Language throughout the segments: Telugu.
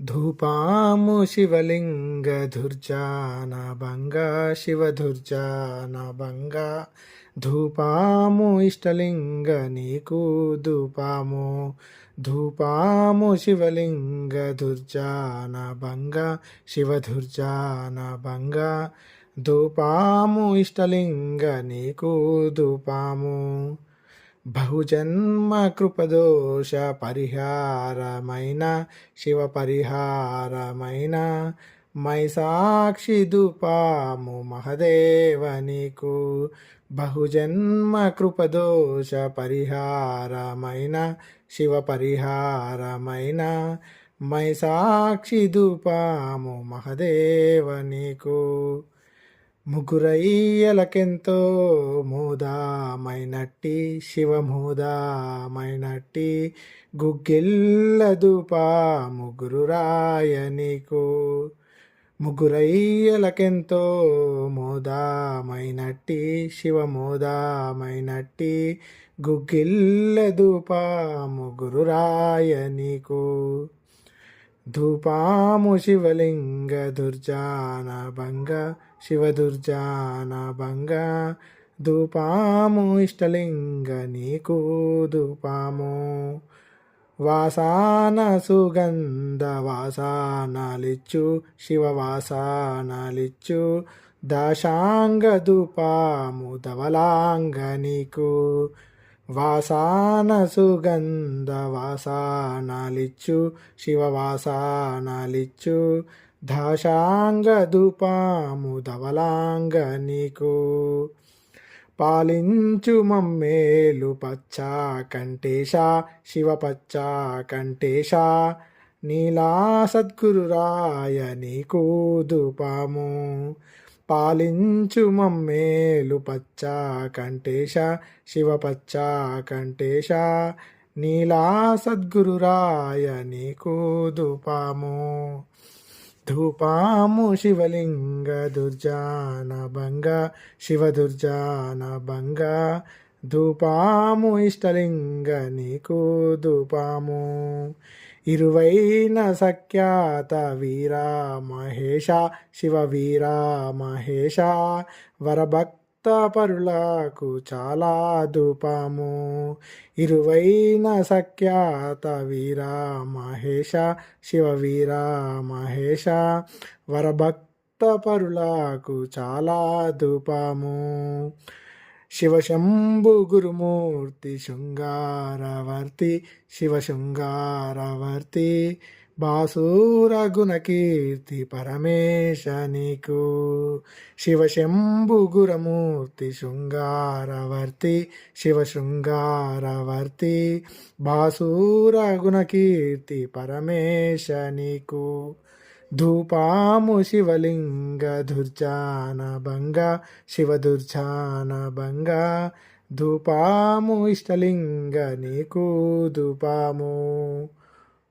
ధూపాము శివలింగ ధుర్జాన భంగ శివధుర్జాన భంగ ధూపాము ఇష్టలింగ నీకు ధూపాము ధూపాము శివలింగ ధుర్జాన భంగ శివధుర్జాన భంగ ధూపాము ఇష్టలింగ నీకు ధూపాము బహుజన్మ కృపదోష పరిహారమైన శివ పరిహారమైన. మై సాక్షి దుపాము మహదేవ నీకు. బహుజన్మ కృపదోష పరిహారమైన శివ పరిహారమైన. మై సాక్షి దుపాము మహదేవ నీకు. ముగ్గురయ్యలకెంతో మూదామైనట్టి శివమూదామైనట్టి గుగ్గిల్లదుపా ముగ్గురు రాయనికు ముగ్గురయ్యలకెంతో మోదామైనట్టి శివమోదామైనట్టి గుగ్గిల్లదుపా ముగ్గురు రాయనికు ధూపాము శివలింగ దుర్జాన భంగ శివదుర్జాన భంగ. ధూపాము ఇష్టలింగ నీకు ధూపాము. వాసాన సుగంధ వాసానాలిచ్చు శివ వాసానాలిచ్చు. దశాంగ ధూపాము ధవలాంగ నీకు. వాసాన సుగంధ వాసానాలిచ్చు శివ వాసానాలిచ్చు దాశాంగ దుపాము ధవలాంగ నీకు పాలించు మమ్మేలు పచ్చా కంటేశ శివ పచ్చా కంటేశ నీలా సద్గురురాయ నీకు దుపాము పాలించు మమ్మేలు పచ్చా కంటేశ శివ పచ్చా కంటేశ నీలా సద్గురురాయ నీకు ధూపాము. ధూపాము శివలింగ దుర్జాన భంగ శివ దుర్జాన భంగ ధూపాము ఇష్టలింగ నీకు ధూపాము. ఇరువైన సఖ్యాత వీరా మహేష శివ వీరా మహేష వరభక్త పరులకు చాలా దూపము ఇరువైన సఖ్యాత వీరా మహేష శివ వీరా మహేష వరభక్త పరులకు చాలా దూపము శివశంభు గురుమూర్తి శృంగారవర్తి శివ శృంగారవర్తి బాసూర గుణకీర్తి పరమేశ నీకు. శివశంభు గురమూర్తి శృంగారవర్తి శివ శృంగారవర్తి బాసూర గుణకీర్తి పరమేశ నీకు. ధూపాము శివలింగ దుర్జాన భంగ శివ దుర్జాన భంగ. ధూపాము ఇష్టలింగ నీకు ధూపాము.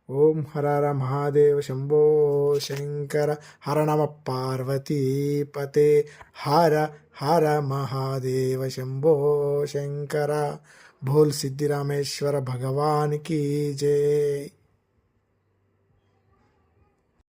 ఓం హరర మహాదేవ శంభో శంకర హర నమ పార్వతీపతే హర హర మహాదేవ శంభో శంకర. భోల్ సిద్ధిరామేశ్వర భగవాన్ కీ జై.